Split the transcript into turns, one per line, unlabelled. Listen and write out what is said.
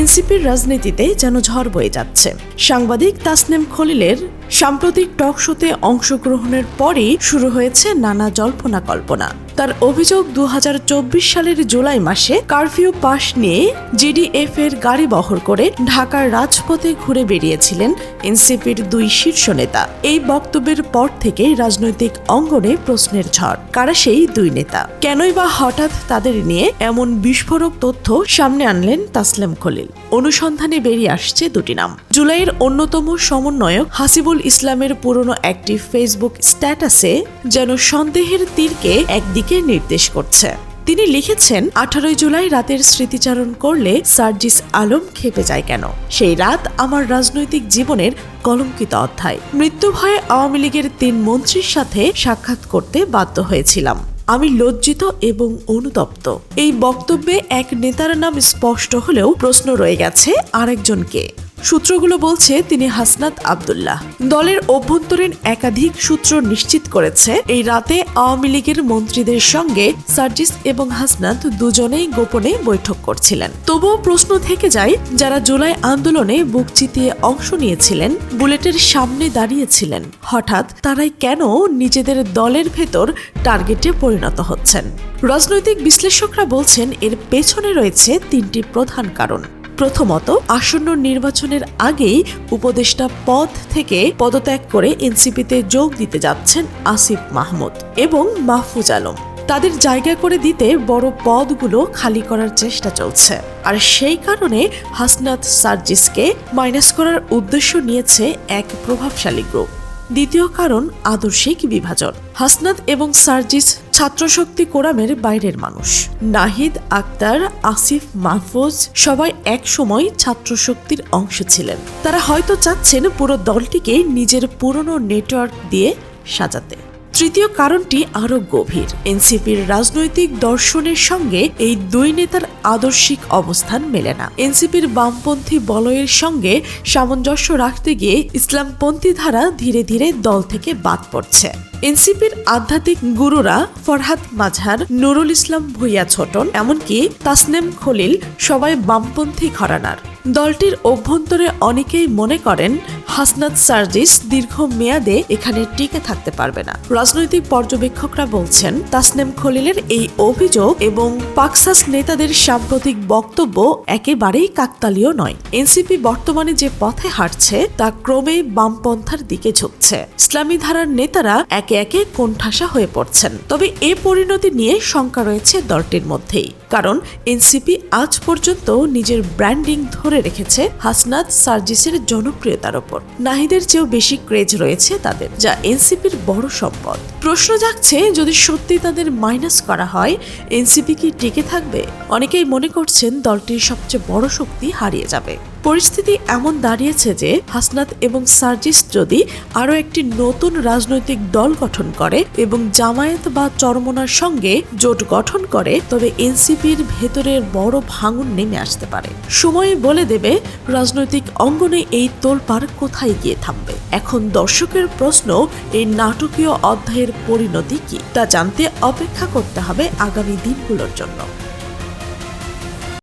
এনসিপির রাজনীতিতে যেন ঝড় বয়ে যাচ্ছে। সাংবাদিক তাসনেম খলিলের সাম্প্রতিক টক শোতে অংশগ্রহণের পরেই শুরু হয়েছে নানা জল্পনা কল্পনা। তার অভিযোগ দু হাজার চব্বিশ সালের জুলাই মাসে কারফিউ পাশ নিয়ে জিডিএফ এর গাড়ি বহর করে ঢাকার রাজপথে ঘুরে বেরিয়েছিলেন এনসিপির দুই শীর্ষ নেতা। এই বক্তব্যের পর থেকে রাজনৈতিক অঙ্গনে প্রশ্নের ঝড়। কারা সেই দুই নেতা? কেনই বা হঠাৎ তাদের নিয়ে এমন বিস্ফোরক তথ্য সামনে আনলেন তাসলেম খলিল? অনুসন্ধানে বেরিয়ে আসছে দুটি নাম। জুলাইয়ের অন্যতম সমন্বয়ক হাসিবুল ইসলামের পুরনো একটি ফেসবুক স্ট্যাটাসে যেন সন্দেহের তীরকে একদিকে নির্দেশ করছে। তিনি লিখেছেন, আঠারোই জুলাই রাতের স্মৃতিচারণ করলে সার্জিস আলম খেপে যায় কেন? সেই রাত আমার রাজনৈতিক জীবনের কলঙ্কিত অধ্যায়। মৃত্যু ভয়ে আওয়ামী লীগের তিন মন্ত্রীর সাথে সাক্ষাৎ করতে বাধ্য হয়েছিলাম। আমি লজ্জিত এবং অনুতপ্ত। এই বক্তব্যে এক নেতার নাম স্পষ্ট হলেও প্রশ্ন রয়ে গেছে আরেকজনকে। সূত্রগুলো বলছে, তিনি হাসনাত আবদুল্লাহ। দলের অভ্যন্তরীণ একাধিক সূত্র নিশ্চিত করেছে, এই রাতে আওয়ামী লীগের মন্ত্রীদের সঙ্গে সার্জিস এবং হাসনাত দুজনেই গোপনে বৈঠক করছিলেন। তবুও প্রশ্ন থেকে যায়, যারা জুলাই আন্দোলনে বুক চিতিয়ে অংশ নিয়েছিলেন, বুলেটের সামনে দাঁড়িয়েছিলেন, হঠাৎ তারাই কেন নিজেদের দলের ভেতর টার্গেটে পরিণত হচ্ছেন? রাজনৈতিক বিশ্লেষকরা বলছেন, এর পেছনে রয়েছে তিনটি প্রধান কারণ। প্রথমত আসন্ন নির্বাচনের আগেই উপদেষ্টা পদ থেকে পদত্যাগ করে এনসিপিতে যোগ দিতে যাচ্ছেন আসিফ মাহমুদ এবং মাহফুজ আলম। তাদের জায়গা করে দিতে বড় পদগুলো খালি করার চেষ্টা চলছে। আর সেই কারণে হাসনাত সার্জিসকে মাইনাস করার উদ্দেশ্য নিয়েছে এক প্রভাবশালী গ্রুপ। দ্বিতীয় কারণ আদর্শিক বিভাজন। হাসনাত এবং সার্জিস ছাত্রশক্তি কোরামের বাইরের মানুষ। নাহিদ, আক্তার, আসিফ, মাহফুজ সবাই এক সময় ছাত্রশক্তির অংশ ছিলেন। তারা হয়তো চাচ্ছেন পুরো দলটিকে নিজের পুরনো নেটওয়ার্ক দিয়ে সাজাতে। তৃতীয় কারণটি আরও গভীর। এনসিপির রাজনৈতিক দর্শনের সঙ্গে এই দুই নেতার আদর্শিক অবস্থান মেলে না। এনসিপির বামপন্থী বলয়ের সঙ্গে সামঞ্জস্য রাখতে গিয়ে ইসলামপন্থী ধারা ধীরে ধীরে দল থেকে বাদ পড়ছে। এনসিপির আধ্যাত্মিক গুরুরা ফরহাদ মাঝার নুরুল ইসলাম ভুইয়া ছোটন, এমনকি তাসনেম খলিল সবাই বামপন্থী ঘরানার। দলটির অভ্যন্তরে অনেকেই মনে করেন হাসনাত সার্জিস দীর্ঘ মেয়াদে এখানে টিকে থাকতে পারবে না। রাজনৈতিক পর্যবেক্ষকরা বলছেন, তাসনেম খলিলের এই অভিযোগ এবং পাকসাস নেতাদের সাম্প্রতিক বক্তব্য একেবারেই কাকতালীয় নয়। এনসিপি বর্তমানে যে পথে হাঁটছে, তা ক্রমে বামপন্থার দিকে ঝুঁকছে। ইসলামী ধারার নেতারা একে একে কোণঠাসা হয়ে পড়ছেন। তবে এ পরিণতি নিয়ে শঙ্কা রয়েছে দলটির মধ্যেই। কারণ এনসিপি আজ পর্যন্ত নিজের ব্র্যান্ডিং ধরে রেখেছে হাসনাত সার্জিসের জনপ্রিয়তার ওপর। নাহিদের চেয়েও বেশি ক্রেজ রয়েছে তাদের, যা এনসিপির বড় সম্পদ। প্রশ্ন জাগছে, যদি সত্যি তাদের মাইনাস করা হয়, এনসিপি কি টিকে থাকবে? অনেকেই মনে করছেন দলটির সবচেয়ে বড় শক্তি হারিয়ে যাবে। পরিস্থিতি এমন দাঁড়িয়েছে যে হাসনাত এবং সার্জিস যদি আরও একটি নতুন রাজনৈতিক দল গঠন করে এবং জামায়াত বা চরমনার সঙ্গে জোট গঠন করে, তবে এনসিপির ভেতরের বড় ভাঙন নেমে আসতে পারে। সময়ে বলে দেবে, রাজনৈতিক অঙ্গনে এই তোলপাড় কোথায় গিয়ে থামবে? এখন দর্শকের প্রশ্ন, এই নাটকীয় অধ্যায়ের পরিণতি কি? তা জানতে অপেক্ষা করতে হবে আগামী দিনগুলোর জন্য।